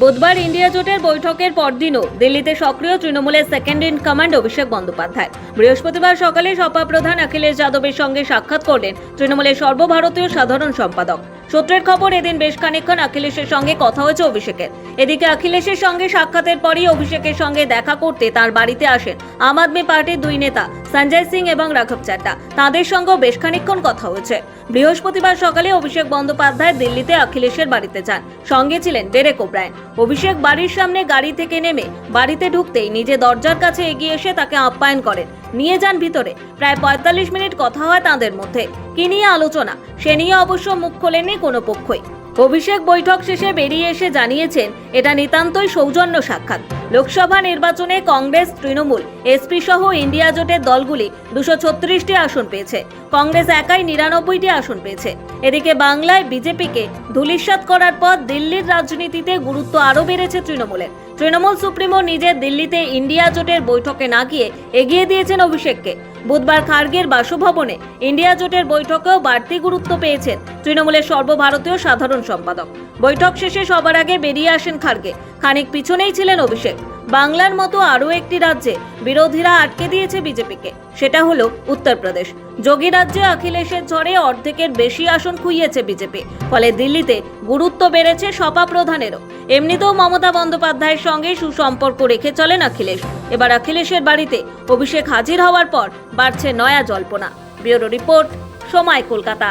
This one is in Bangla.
বুধবার ইন্ডিয়া জোটের বৈঠকের পরদিনও দিল্লিতে সক্রিয় তৃণমূলের second in command Abhishek Bandyopadhyay. বৃহস্পতিবার সকালে সপা প্রধান অখিলেশ যাদবের সঙ্গে সাক্ষাৎ করলেন তৃণমূলের সর্বভারতীয় সাধারণ সম্পাদক। সূত্রের খবর, এদিন বেশ খানিকক্ষণ অখিলেশের সঙ্গে কথা হয়েছে অভিষেকের। এদিকে অখিলেশের সঙ্গে সাক্ষাতের পরই অভিষেকের সঙ্গে দেখা করতে তার বাড়িতে আসেন আম আদমি পার্টির দুই নেতা সঞ্জয় সিং এবং রাঘব চাড্ডা। তাদের সঙ্গেও বেশ খানিকক্ষণ কথা হয়েছে। বৃহস্পতিবার সকালে অভিষেক বন্দ্যোপাধ্যায় দিল্লিতে অখিলেশের বাড়িতে যান। সঙ্গে ছিলেন ডেরেক ওব্রায়ন। অভিষেক বাড়ির সামনে গাড়ি থেকে নেমে বাড়িতে ঢুকতেই নিজে দরজার কাছে এগিয়ে এসে তাকে আপ্যায়ন করেন। নিয়ে যান ভিতরে। প্রায় পঁয়তাল্লিশ মিনিট কথা হয় তাদের মধ্যে। কি নিয়ে আলোচনা? সে নিয়ে অবশ্য মুখ খোলেননি কোনো পক্ষই। অভিষেক বৈঠক শেষে বেরিয়ে এসে জানিয়েছেন, এটা নিতান্তই সৌজন্য সাক্ষাৎ। লোকসভা নির্বাচনে কংগ্রেস, তৃণমূল, এসপি সহ ইন্ডিয়া জোটের দলগুলি দুশো ছত্রিশটি আসন পেয়েছে। কংগ্রেস একাই নিরানব্বইটি আসন পেয়েছে। এদিকে বাংলায় বিজেপিকে ধূলিসাৎ করার পর দিল্লির রাজনীতিতে গুরুত্ব আরও বেড়েছে তৃণমূলের। তৃণমূল সুপ্রিমো নিজে দিল্লিতে ইন্ডিয়া জোটের বৈঠকে না গিয়ে এগিয়ে দিয়েছেন অভিষেককে। বুধবার খার্গের বাসভবনে ইন্ডিয়া জোটের বৈঠকেও বাড়তি গুরুত্ব পেয়েছেন তৃণমূলের সর্বভারতীয় সাধারণ সম্পাদক। বৈঠক শেষে সবার আগে বেরিয়ে আসেন খার্গে। খানিক পিছনেই ছিলেন অভিষেক। বাংলার মতো আরও একটি রাজ্যে বিরোধীরা আটকে দিয়েছে বিজেপিকে। সেটা হলো উত্তরপ্রদেশ। যোগী রাজ্যে অখিলেশের ঝড়ে অর্ধেকের বেশি আসন খুইয়েছে বিজেপি, ফলে দিল্লিতে গুরুত্ব বেড়েছে সপা প্রধানেরও। এমনিতেও মমতা বন্দ্যোপাধ্যায়ের সঙ্গে সুসম্পর্ক রেখে চলেন অখিলেশ। এবার অখিলেশের বাড়িতে অভিষেক হাজির হওয়ার পর বাড়ছে নয়া জল্পনা। ব্যুরো রিপোর্ট, সময় কলকাতা।